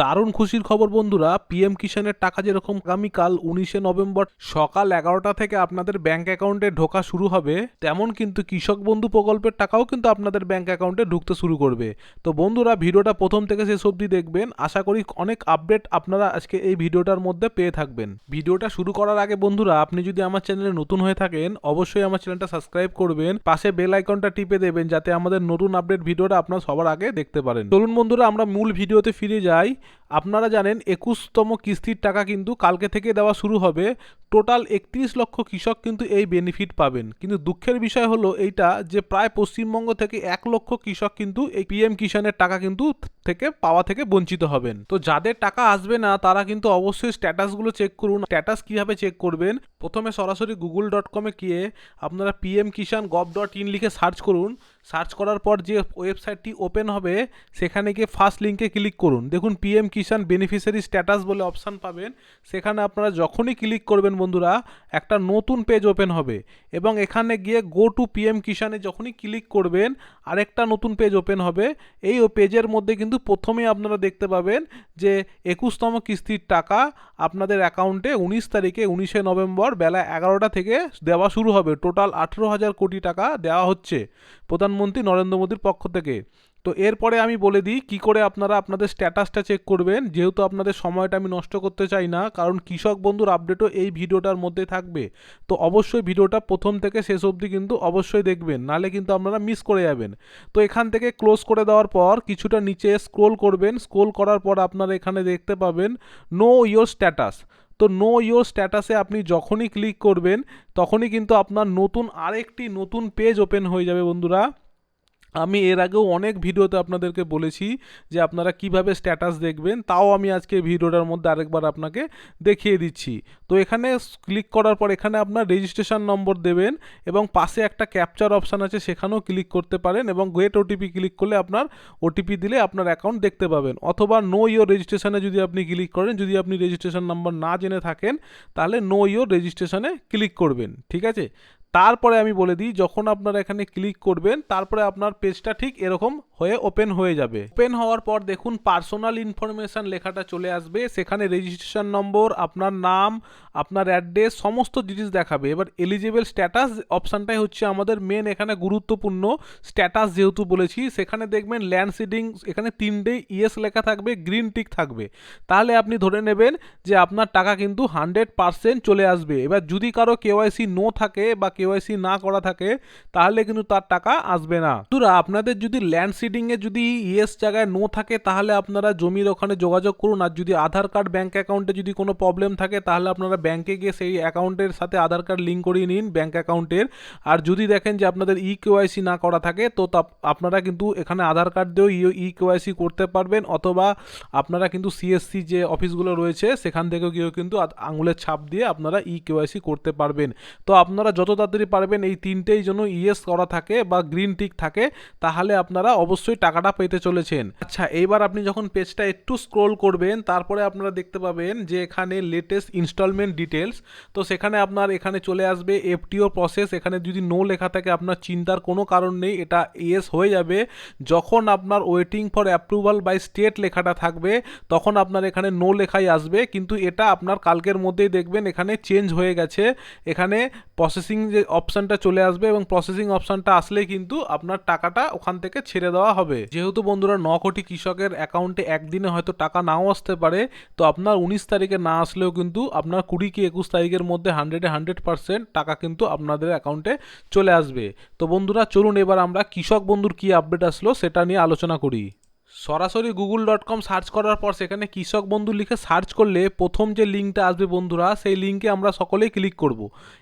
দারুণ খুশির খবর বন্ধুরা পিএম কিষানের টাকা যেরকম আগামীকাল উনিশে নভেম্বর সকাল এগারোটা থেকে আপনাদের ব্যাংক অ্যাকাউন্টে ঢোকা শুরু হবে, তেমন কিন্তু কৃষক বন্ধু প্রকল্পের টাকাও কিন্তু আপনাদের ব্যাংক অ্যাকাউন্টে ঢুকতে শুরু করবে। তো বন্ধুরা, ভিডিওটা প্রথম থেকে শেষ অবধি দেখবেন, আশা করি অনেক আপডেট আপনারা আজকে এই ভিডিওটার মধ্যে পেয়ে থাকবেন। ভিডিওটা শুরু করার আগে বন্ধুরা, আপনি যদি আমার চ্যানেলে নতুন হয়ে থাকেন, অবশ্যই আমার চ্যানেলটা সাবস্ক্রাইব করবেন, পাশে বেল আইকনটা টিপে দেবেন, যাতে আমাদের নতুন আপডেট ভিডিওটা আপনার সবার আগে দেখতে পারেন। চলুন বন্ধুরা, আমরা মূল ভিডিওতে ফিরে যাই। আপনারা জানেন একুশতম কিস্তির টাকা কিন্তু কালকে থেকে দেওয়া শুরু হবে। টোটাল একত্রিশ লক্ষ কৃষক কিন্তু এই বেনিফিট পাবেন। কিন্তু দুঃখের বিষয় হলো এইটা যে প্রায় পশ্চিমবঙ্গ থেকে এক লক্ষ কৃষক কিন্তু এই পিএম কিষানের টাকা কিন্তু থেকে, পাওয়া থেকে বঞ্চিত হবেন। তো যাদের টাকা আসবে না, তারা কিন্তু অবশ্যই স্ট্যাটাসগুলো চেক করুন। স্ট্যাটাস কীভাবে চেক করবেন? প্রথমে সরাসরি গুগল ডট কমে গিয়ে আপনারা PM Kisan gov dot in লিখে সার্চ করুন। সার্চ করার পর যে ওয়েবসাইটটি ওপেন হবে, সেখানে গিয়ে ফার্স্ট লিঙ্কে ক্লিক করুন। দেখুন পিএম কিষান বেনিফিশিয়ারি স্ট্যাটাস বলে অপশান পাবেন। সেখানে আপনারা যখনই ক্লিক করবেন বন্ধুরা, একটা নতুন পেজ ওপেন হবে এবং এখানে গিয়ে গো টু পিএম কিষানে যখনই ক্লিক করবেন, আরেকটা নতুন পেজ ওপেন হবে। এই পেজের মধ্যে কিন্তু প্রথমেই আপনারা দেখতে পাবেন যে একুশতম কিস্তির টাকা আপনাদের অ্যাকাউন্টে উনিশ তারিখে উনিশে নভেম্বর বেলা এগারোটা থেকে দেওয়া শুরু হবে। টোটাল আঠেরো হাজার কোটি টাকা দেওয়া হচ্ছে। প্রধানমন্ত্রী নরেন্দ্র মোদীর পক্ষ থেকে। তো এরপরে আমি বলে দিই, কি করে আপনারা আপনাদের স্ট্যাটাসটা চেক করবেন। যেহেতু আপনাদের সময়টা আমি নষ্ট করতে চাই না, কারণ কৃষক বন্ধুর আপডেটও এই ভিডিওটার মধ্যে থাকবে। তো অবশ্যই ভিডিওটা প্রথম থেকে শেষ অবধি কিন্তু অবশ্যই দেখবেন নালে কিন্তু আপনারা মিস করে যাবেন। তো এখান থেকে ক্লোজ করে দেওয়ার পর কিছুটা নিচে স্ক্রোল করবেন। স্ক্রোল করার পর আপনারা এখানে দেখতে পাবেন নো ইয়োর স্ট্যাটাস তো নো ইয়োর স্ট্যাটাসে আপনি যখনই ক্লিক করবেন, তখনই কিন্তু আপনার নতুন আরেকটি নতুন পেজ ওপেন হয়ে যাবে বন্ধুরা। আমি এর আগেও অনেক ভিডিওতে আপনাদেরকে বলেছি যে আপনারা কীভাবে স্ট্যাটাস দেখবেন, তাও আমি আজকে ভিডিওটার মধ্যে আরেকবার আপনাকে দেখিয়ে দিচ্ছি। তো এখানে ক্লিক করার পর এখানে আপনার রেজিস্ট্রেশন নম্বর দেবেন এবং পাশে একটা ক্যাপচার অপশান আছে, সেখানেও ক্লিক করতে পারেন এবং গেট ওটিপি ক্লিক করলে আপনার ওটিপি দিলে আপনার অ্যাকাউন্ট দেখতে পাবেন। অথবা নো ইয়োর রেজিস্ট্রেশনে যদি আপনি ক্লিক করেন, যদি আপনি রেজিস্ট্রেশন নম্বর না জেনে থাকেন, তাহলে নো ইয়োর রেজিস্ট্রেশনে ক্লিক করবেন, ঠিক আছে? তারপরে আমি বলে দিই, যখন আপনারা এখানে ক্লিক করবেন, তারপরে আপনার পেজটা ঠিক এরকম হয়ে ওপেন হয়ে যাবে। ওপেন হওয়ার পর দেখুন পার্সোনাল ইনফরমেশান লেখাটা চলে আসবে। সেখানে রেজিস্ট্রেশন নম্বর আপনার নাম, আপনার অ্যাড্রেস সমস্ত জিনিস দেখাবে। এবার এলিজিবল স্ট্যাটাস অপশানটাই হচ্ছে আমাদের মেন এখানে গুরুত্বপূর্ণ স্ট্যাটাস যেহেতু বলেছি, সেখানে দেখবেন ল্যান্ড সিডিং এখানে তিনটেই ইয়েস লেখা থাকবে গ্রিন টিক থাকবে। তাহলে আপনি ধরে নেবেন যে আপনার টাকা কিন্তু হান্ড্রেড পারসেন্ট চলে আসবে। এবার যদি কারও কেওয়াইসি নো থাকে বা কেওয়াইসি না করা থাকে, তাহলে কিন্তু তার টাকা আসবে না। দুরা আপনাদের যদি ল্যান্ড সিডিংয়ে যদি ইয়েস জায়গায় নো থাকে, তাহলে আপনারা জমির ওখানে যোগাযোগ করুন। আর যদি আধার কার্ড ব্যাঙ্ক অ্যাকাউন্টে যদি কোনো প্রবলেম থাকে, তাহলে আপনারা ব্যাংকে গিয়ে সেই অ্যাকাউন্টের সাথে আধার কার্ড লিঙ্ক করিয়ে নিন ব্যাঙ্ক অ্যাকাউন্টের আর যদি দেখেন যে আপনাদের ই কেওয়াইসি না করা থাকে, তো আপনারা কিন্তু এখানে আধার কার্ড দিয়েও ই কেওয়াইসি করতে পারবেন। অথবা আপনারা কিন্তু সিএসসি যে অফিসগুলো রয়েছে, সেখান থেকেও গিয়েও কিন্তু আঙুলের ছাপ দিয়ে আপনারা ই কেওয়াইসি করতে পারবেন। তো আপনারা যত তাড়াতাড়ি পারবেন এই তিনটেই জন্য ইয়েস করা থাকে বা গ্রিন টিক থাকে, তাহলে আপনারা অবশ্যই টাকাটা পেতে চলেছেন। আচ্ছা এইবার আপনি যখন পেজটা একটু স্ক্রোল করবেন, তারপরে আপনারা দেখতে পাবেন যে এখানে লেটেস্ট ইনস্টলমেন্ট ডিটেলস তো সেখানে আপনার এখানে চলে আসবে এফটিও প্রসেস এখানে যদি নো লেখা থাকে, আপনার চিন্তার কোনো কারণ নেই, এটা ইয়েস হয়ে যাবে। যখন আপনার waiting for approval by state লেখাটা থাকবে, তখন আপনার এখানে নো লেখাই আসবে, কিন্তু এটা আপনার কালকের মধ্যেই দেখবেন এখানে চেঞ্জ হয়ে গেছে। এখানে প্রসেসিং যে অপশানটা চলে আসবে এবং প্রসেসিং অপশানটা আসলেই কিন্তু আপনার টাকাটা ওখান থেকে ছেড়ে দেওয়া হবে। যেহেতু বন্ধুরা, ন কোটি কৃষকের অ্যাকাউন্টে একদিনে হয়তো টাকা নাও আসতে পারে, তো আপনার উনিশ তারিখে না আসলেও কিন্তু আপনার কুড়ি কি একুশ তারিখের মধ্যে হান্ড্রেডে হান্ড্রেড পার্সেন্ট টাকা কিন্তু আপনাদের অ্যাকাউন্টে চলে আসবে। তো বন্ধুরা, চলুন এবার আমরা কৃষক বন্ধুর কি আপডেট আসলো সেটা নিয়ে আলোচনা করি। সরাসরি গুগল ডট কম সার্চ করার পর সেখানে কৃষক বন্ধু লিখে সার্চ করলে প্রথম যে লিঙ্কটা আসবে বন্ধুরা, সেই লিঙ্কে আমরা সকলেই ক্লিক করব।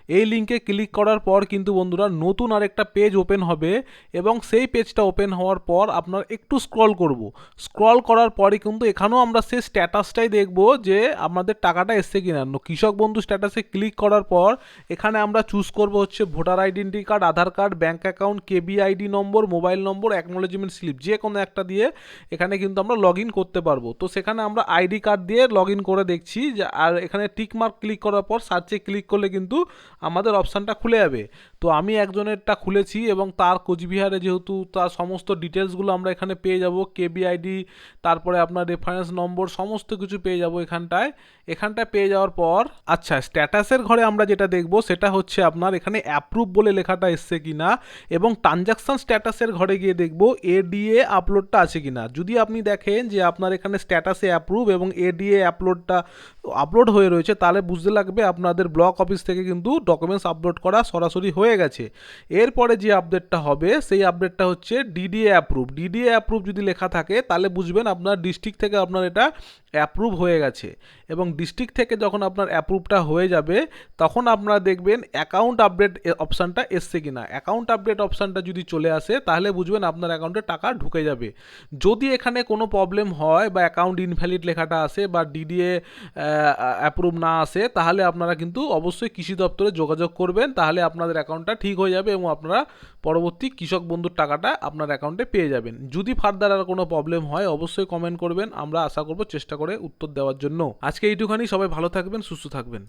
এই লিঙ্কে ক্লিক করার পর কিন্তু বন্ধুরা নতুন আরেকটা পেজ ওপেন হবে এবং সেই পেজটা ওপেন হওয়ার পর আপনার একটু স্ক্রল করব। স্ক্রল করার পরে কিন্তু এখানেও আমরা সেই স্ট্যাটাসটাই দেখব যে আমাদের টাকাটা এসছে কিনা কৃষক বন্ধু স্ট্যাটাসে ক্লিক করার পর এখানে আমরা চুজ করব হচ্ছে voter identity card, Aadhaar card bank account, KB ID number, mobile number, acknowledgement slip যে কোনো একটা দিয়ে এখানে কিন্তু আমরা লগ ইন করতে পারব। তো সেখানে আমরা আইডি কার্ড দিয়ে লগ ইন করে দেখছি আর এখানে টিকমার্ক ক্লিক করার পর সার্চে ক্লিক করলে কিন্তু আমাদের অপশানটা খুলে যাবে। তো আমি একজনেরটা খুলেছি এবং তার কোচবিহারে যেহেতু তার সমস্ত ডিটেলসগুলো আমরা এখানে পেয়ে যাব কেবি আইডি তারপরে আপনার রেফারেন্স নম্বর, সমস্ত কিছু পেয়ে যাব এখানটায়। এখানটায় পেয়ে যাওয়ার পর আচ্ছা স্ট্যাটাসের ঘরে আমরা যেটা দেখব সেটা হচ্ছে আপনার এখানে অ্যাপ্রুভ বলে লেখাটা এসছে কি না এবং ট্রানজাকশন স্ট্যাটাসের ঘরে গিয়ে দেখব এডিএ আপলোডটা আছে কি না যদি আপনি দেখেন যে আপনার এখানে স্ট্যাটাসে অ্যাপ্রুভ এবং এডিএ আপলোডটা আপলোড হয়ে রয়েছে, তাহলে বুঝতে লাগবে আপনাদের ব্লক অফিস থেকে কিন্তু ডকুমেন্টস আপলোড করা সরাসরি হয়ে গেছে। এরপরে যে আপডেটটা হবে, সেই আপডেটটা হচ্ছে ডিডিএ অ্যাপ্রুভ ডিডিএ অ্যাপ্রুভ যদি লেখা থাকে, তাহলে বুঝবেন আপনার ডিস্ট্রিক্ট থেকে আপনার এটা অ্যাপ্রুভ হয়ে গেছে। এবং ডিস্ট্রিক্ট থেকে যখন আপনার অ্যাপ্রুভটা হয়ে যাবে, তখন আপনারা দেখবেন অ্যাকাউন্ট আপডেট অপশানটা এসছে কিনা। অ্যাকাউন্ট আপডেট অপশানটা যদি চলে আসে, তাহলে বুঝবেন আপনার অ্যাকাউন্টে টাকা ঢুকে যাবে। যদি এখানে কোনো প্রবলেম হয় বা অ্যাকাউন্ট ইনভ্যালিড লেখাটা আসে বা ডিডিএ অ্যাপ্রুভ না আসে, তাহলে আপনারা কিন্তু অবশ্যই কৃষি দপ্তরে যোগাযোগ করবেন। তাহলে আপনাদের অ্যাকাউন্টটা ঠিক হয়ে যাবে এবং আপনারা পরবর্তী কৃষক বন্ধুর টাকাটা আপনার অ্যাকাউন্টে পেয়ে যাবেন। যদি ফার্দার আর কোনো প্রবলেম হয়, অবশ্যই কমেন্ট করবেন। আমরা আশা করব চেষ্টা করে উত্তর দেওয়ার জন্য। আজকে এইটুখানি। সবাই ভালো থাকবেন, সুস্থ থাকবেন।